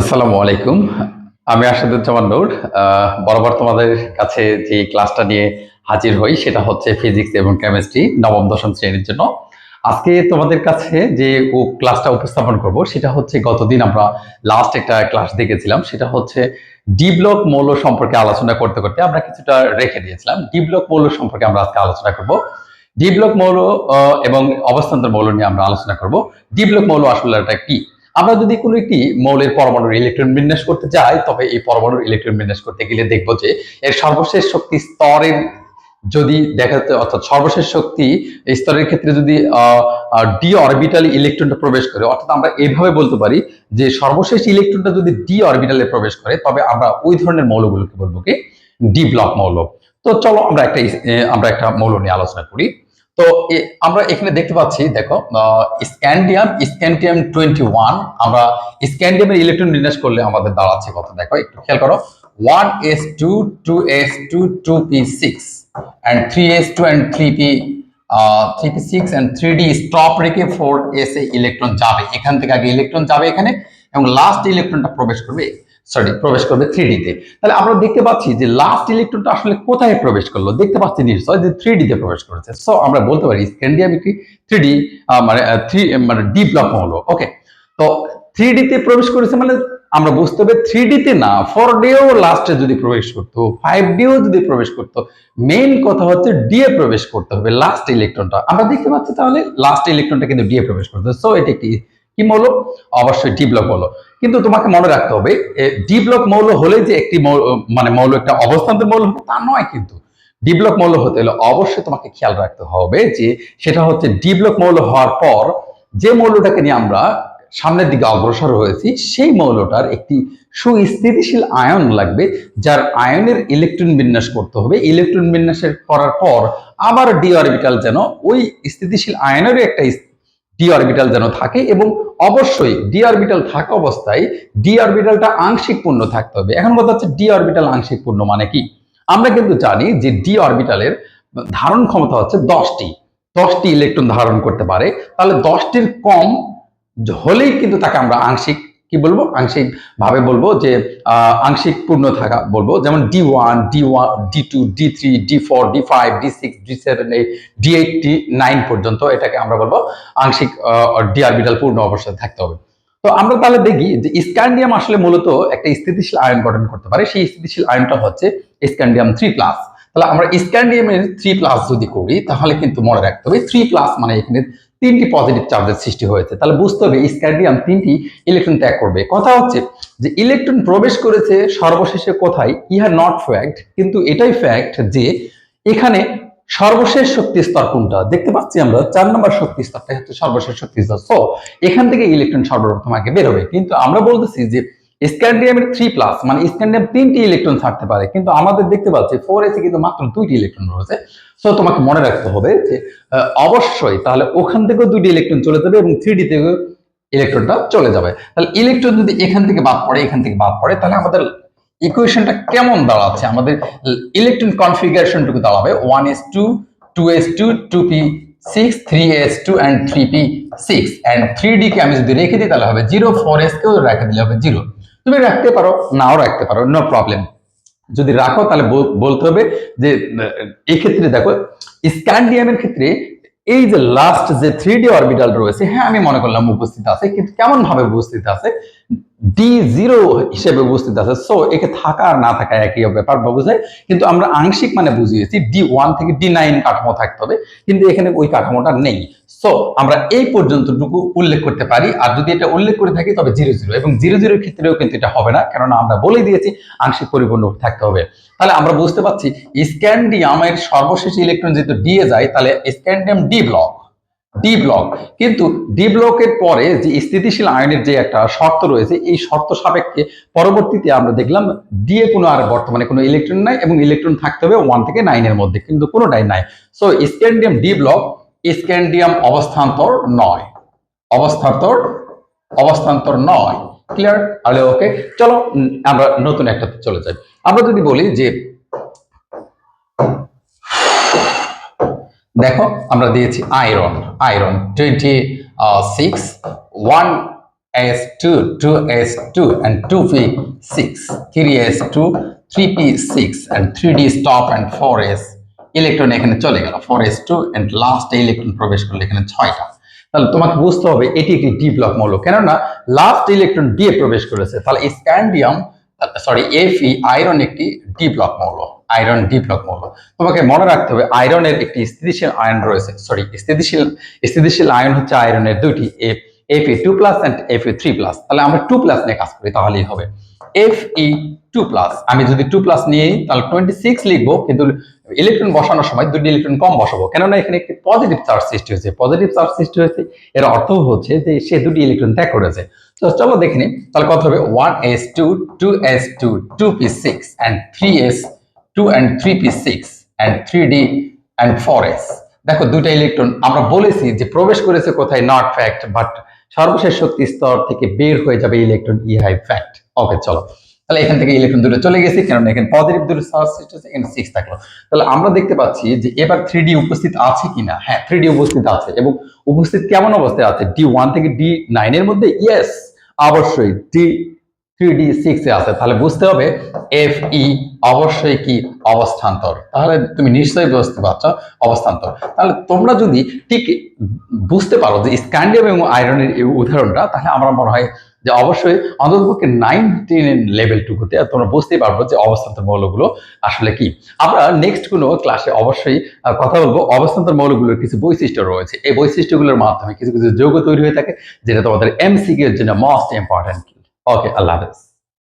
আসসালামু আলাইকুম। আমি আসাদুজ্জামান নূর। বরাবর তোমাদের কাছে যে ক্লাসটা নিয়ে হাজির হই, সেটা হচ্ছে ফিজিক্স এবং কেমিস্ট্রি নবম, দশম শ্রেণির জন্য। আজকে তোমাদের কাছে যে ক্লাসটা উপস্থাপন করব, সেটা হচ্ছে গতদিন আমরা লাস্ট একটা ক্লাস দেখেছিলাম। সেটা হচ্ছে ডি ব্লক মৌল সম্পর্কে আলোচনা করতে করতে আমরা কিছুটা রেখে দিয়েছিলাম। ডি ব্লক মৌল সম্পর্কে আমরা আজকে আলোচনা করব। ডি ব্লক মৌল এবং অবস্থান্তর মৌল নিয়ে আমরা আলোচনা করব। ডি ব্লক মৌল আসলে এটা কি? আমরা যদি কোনো একটি মৌলের পরমাণুর ইলেকট্রন বিন্যাস করতে যাই তবে এই পরমাণুর ইলেকট্রন বিন্যাস করতে গেলে দেখব যে এর সর্বশেষ শক্তি স্তরের যদি দেখা যাচ্ছে, অর্থাৎ সর্বশেষ শক্তি স্তরের ক্ষেত্রে যদি ডি অরবিটাল ইলেকট্রনটা প্রবেশ করে, অর্থাৎ আমরা এইভাবে বলতে পারি যে সর্বশেষ ইলেকট্রনটা যদি ডি অরবিটালে প্রবেশ করে, তবে আমরা ওই ধরনের মৌলগুলোকে বলব কি ডি ব্লক মৌল। তো চলো আমরা একটা আমরা একটা মৌল নিয়ে আলোচনা করি। তো আমরা এখানে দেখতে পাচ্ছি, দেখো স্ক্যান্ডিয়াম স্ক্যান্ডিয়াম টোয়েন্টি ওয়ান আমরা স্ক্যান্ডিয়ামের ইলেকট্রন বিন্যাস করলে আমাদের দাঁড়াচ্ছে কত? দেখো, একটু খেয়াল করো one S two two S two two P six and three S two and three P three P six and three D stop রেখে ফোর এস এ ইলেকট্রন যাবে। এখান থেকে আগে ইলেকট্রন যাবে এখানে, এবং লাস্ট ইলেকট্রনটা প্রবেশ করবে সরি প্রবেশ করবে থ্রি ডিতে তাহলে আমরা দেখতে পাচ্ছি যে লাস্ট ইলেকট্রনটা আসলে কোথায় প্রবেশ করল? দেখতে পাচ্ছি নিশ্চয় যে থ্রি ডিতে প্রবেশ করেছে। সো আমরা বলতে পারি স্ক্যান্ডিয়াম একটি থ্রি ডি মানে থ্রি মানে ডি ব্লক হলো। ওকে তো থ্রি ডিতে প্রবেশ করেছে মানে আমরা বুঝতে হবে থ্রি ডিতে না ফোর ডিও লাস্টে যদি প্রবেশ করতো ফাইভ ডিও যদি প্রবেশ করতো মেইন কথা হচ্ছে ডিএ প্রবেশ করতে হবে লাস্ট ইলেকট্রনটা আমরা দেখতে পাচ্ছি তাহলে লাস্ট ইলেকট্রনটা কিন্তু ডিএ প্রবেশ করতে সো এটা একটি কি মৌল? অবশ্যই ডি ব্লক মৌল। কিন্তু তোমাকে মনে রাখতে হবে ডি ব্লক মৌল হলে যে একটি মানে মৌল একটা অবস্থান্তর মৌল হবে, তা নয় কিন্তু। ডি ব্লক মৌল হতে হলে অবশ্যই তোমাকে খেয়াল রাখতে হবে যে সেটা হচ্ছে ডি ব্লক মৌল হওয়ার পর যে মৌলটাকে নিয়ে আমরা সামনের দিকে অগ্রসর হয়েছি, সেই মৌলটার একটি সুস্থিতিশীল আয়ন লাগবে, যার আয়নের ইলেকট্রন বিন্যাস করতে হবে। ইলেকট্রন বিন্যাসের করার পর আবার ডি অরবিটাল যেন ওই স্থিতিশীল আয়নেরও একটা ডি অরবিটাল যেন থাকে এবং অবশ্যই ডি অরবিটাল থাকা অবস্থায় ডি অরবিটালটা আংশিক পূর্ণ থাকতে হবে। এখন কথা হচ্ছে ডি অরবিটাল আংশিক পূর্ণ মানে কি? আমরা কিন্তু জানি যে ডি অরবিটালের ধারণ ক্ষমতা হচ্ছে দশটি। দশটি ইলেকট্রন ধারণ করতে পারে। তাহলে দশটির কম হলেই কিন্তু তাকে আমরা আংশিক কি বলব? আংশিক ভাবে বলব যে আংশিক পূর্ণ থাকা বলব। যেমন D one D one D two D three D four D five D six D seven eight D eight D nine পর্যন্ত এটাকে আমরা বলব আংশিক ডি অরবিটাল পূর্ণ অবস্থায় থাকতে হবে। তো আমরা তাহলে দেখি যে স্ক্যান্ডিয়াম আসলে মূলত একটা স্থিতিশীল আয়ন গঠন করতে পারে। সেই স্থিতিশীল আয়নটা হচ্ছে স্ক্যান্ডিয়াম থ্রি প্লাস তাহলে আমরা স্ক্যান্ডিয়ামের থ্রি প্লাস যদি করি, তাহলে কিন্তু মনে রাখতে হবে থ্রি প্লাস মানে এখানে তিনটি পজিটিভ চার্জের সৃষ্টি হয়েছে। তাহলে বুঝতে হবে স্ক্যান্ডিয়াম তিনটি ইলেকট্রন ত্যাগ করবে। কথা হচ্ছে যে ইলেকট্রন প্রবেশ করেছে সর্বশেষে কোথায়? ইহা নট ফ্যাক্ট কিন্তু এটাই ফ্যাক্ট যে, এখানে সর্বশেষ শক্তি স্তর কোনটা? দেখতে পাচ্ছি আমরা, চার নম্বর শক্তি স্তরটা হচ্ছে সর্বশেষ শক্তি স্তর। সো এখান থেকে ইলেকট্রন সর্বপ্রথম আগে বেরোবে কিন্তু আমরা বলতেছি যে স্ক্যান্ডিয়ামের থ্রি প্লাস মানে স্ক্যান্ডিয়াম তিনটি ইলেকট্রন থাকতে পারে। কিন্তু আমাদের দেখতে পাচ্ছি ফোর এসে কিন্তু মাত্র দুইটি ইলেকট্রন রয়েছে। সো তোমাকে মনে রাখতে হবে যে অবশ্যই তাহলে ওখান থেকেও দুইটি ইলেকট্রন চলে যাবে এবং থ্রি ডি থেকেও ইলেকট্রনটা চলে যাবে। তাহলে ইলেকট্রন যদি এখান থেকে বাদ পড়ে, এখান থেকে বাদ পড়ে, তাহলে আমাদের ইকুয়েশনটা কেমন দাঁড়াচ্ছে? আমাদের ইলেকট্রন কনফিগারেশনটুকু দাঁড়াবে one S two two S two two P six three S two and three P six and three D কে আমি যদি রেখে দিই, তাহলে হবে জিরো ফোর এস কেও রেখে দিলে হবে জিরো তুমি রাখতে পারো নাও রাখতে পারো নো প্রবলেম যদি রাখো তাহলে বলতে হবে যে আহ, এই ক্ষেত্রে দেখো স্ক্যান্ডিয়ামের ক্ষেত্রে এই যে লাস্ট যে থ্রি ডি অরবিটাল রয়েছে হ্যাঁ আমি মনে করলাম উপস্থিত আছে কিন্তু কেমন ভাবে উপস্থিত আছে? ডি জিরো হিসেবে উপস্থিত আছে সো একে থাকা আর না থাকা একই ব্যাপার বোঝায় কিন্তু আমরা আংশিক মানে বুঝিয়েছি ডি ওয়ান থেকে ডি নাইন কাঠামো থাকতে হবে কিন্তু এখানে ওই কাঠামোটা নেই। সো আমরা এই পর্যন্তটুকু উল্লেখ করতে পারি। আর যদি এটা উল্লেখ করে থাকি, তবে জিরো জিরো। এবং জিরো জিরোর ক্ষেত্রেও কিন্তু এটা হবে না। কেননা আমরা বলে দিয়েছি, আংশিক পরিপূর্ণ থাকতে হবে। তাহলে আমরা বুঝতে পারছি, স্ক্যান্ডিয়ামের সর্বশেষ ইলেকট্রন যেহেতু ডিএ যায়, তাহলে scandium D block D block কিন্তু ডি ব্লকের পরে যে স্থিতিশীল আয়নের যে একটা শর্ত রয়েছে, এই শর্ত সাপেক্ষে পরবর্তীতে আমরা দেখলাম ডিএ কোনো আর বর্তমানে কোনো ইলেকট্রন নাই এবং ইলেকট্রন থাকতে হবে ওয়ান থেকে নাইনের মধ্যে, কিন্তু কোনোটাই নাই। So scandium D block scandium অবস্থান্তর নয়। অবস্থান্তর অবস্থান্তর নয়। ক্লিয়ার আরে ওকে চলো আমরা নতুন একটা চলে যাই। আমরা যদি বলি যে দেখো আমরা দিয়েছি iron iron twenty six one S2, 2S2 and 2P6, 3S2, 3P6 and 3D stop and 4S electron এখানে চলে গেল। 4S2 and লাস্ট ইলেকট্রন প্রবেশ করল এখানে ছয়টা। তাহলে তোমাকে বুঝতে হবে, এটি একটি ডি ব্লক মৌল। কেননা লাস্ট ইলেকট্রন ডি এ প্রবেশ করেছে, তাহলে স্ক্যান্ডিয়াম সরি এফই আয়রন একটি ডি ব্লক মৌল আয়রন ডি ব্লক মৌল। তোমাকে মনে রাখতে হবে আয়রনের একটি স্থিতিশীল আয়ন রয়েছে সরি স্থিতিশীল স্থিতিশীল আয়ন হচ্ছে আয়রনের দুইটি F F E two plus and F E three plus তাহলে আমরা টু প্লাস নিয়ে কাজ করি, তাহলেই হবে। এফ টু প্লাস আমি যদি টু প্লাস নিয়ে, তাহলে টোয়েন্টি সিক্স লিখব, কিন্তু ইলেকট্রন বসানোর সময় দুটি ইলেকট্রন কম বসাবো। কেননা এখানে একটি পজিটিভ চার্জ সৃষ্টি হয়েছে। পজিটিভ চার্জ সৃষ্টি হয়েছে, এর অর্থ হচ্ছে যে সে দুটি ইলেকট্রন ত্যাগ করেছে। তো চলো দেখে নিই, তাহলে কত হবে? One S two two S two two P six and three S two and three six and three D and দেখো দুটা ইলেকট্রন আমরা বলেছি যে প্রবেশ করেছে কোথায় নট ফ্যাক্ট বাট সর্বশেষ শক্তি স্তর থেকে বের হয়ে যাবে ইলেকট্রন ই হাই ফ্যাক্ট ওকে চলো। তাহলে এখান থেকে ইলেকট্রন দুটো চলে গেছে কারণ এখানে পজিটিভ দুটো চার্জ হচ্ছে এখানে সিক্স থাকল। তাহলে আমরা দেখতে পাচ্ছি যে এবার থ্রি ডি উপস্থিত আছে কিনা? হ্যাঁ থ্রি ডি উপস্থিত আছে এবং উপস্থিত কেমন অবস্থায় আছে? ডি ওয়ান থেকে ডি নাইনের মধ্যে? ইয়েস অবশ্যই ডি থ্রি ডি সিক্স আছে। তাহলে বুঝতে হবে এফ ই অবশ্যই কি? অবস্থান্তর। তাহলে তুমি নিশ্চয়ই বুঝতে পারছ অবস্থান্তর। তাহলে তোমরা যদি ঠিক বুঝতে পারো যে স্ক্যান্ডিয়াম এবং আয়রনের এই উদাহরণটা, তাহলে আমার মনে হয় যে অবশ্যই অন্ততপক্ষে নাইনটিন লেভেলটুকুতে তোমরা বুঝতেই পারব যে অবস্থান্তর মৌলগুলো আসলে কি। আমরা নেক্সট কোনো ক্লাসে অবশ্যই কথা বলব। অবস্থান্তর মৌলগুলোর কিছু বৈশিষ্ট্য রয়েছে। এই বৈশিষ্ট্যগুলোর মাধ্যমে কিছু কিছু যৌগ তৈরি হয়ে থাকে, যেটা তোমাদের এমসিকে জন্য মোস্ট ইম্পর্টেন্ট ওকে আল্লাহ হাফেজ।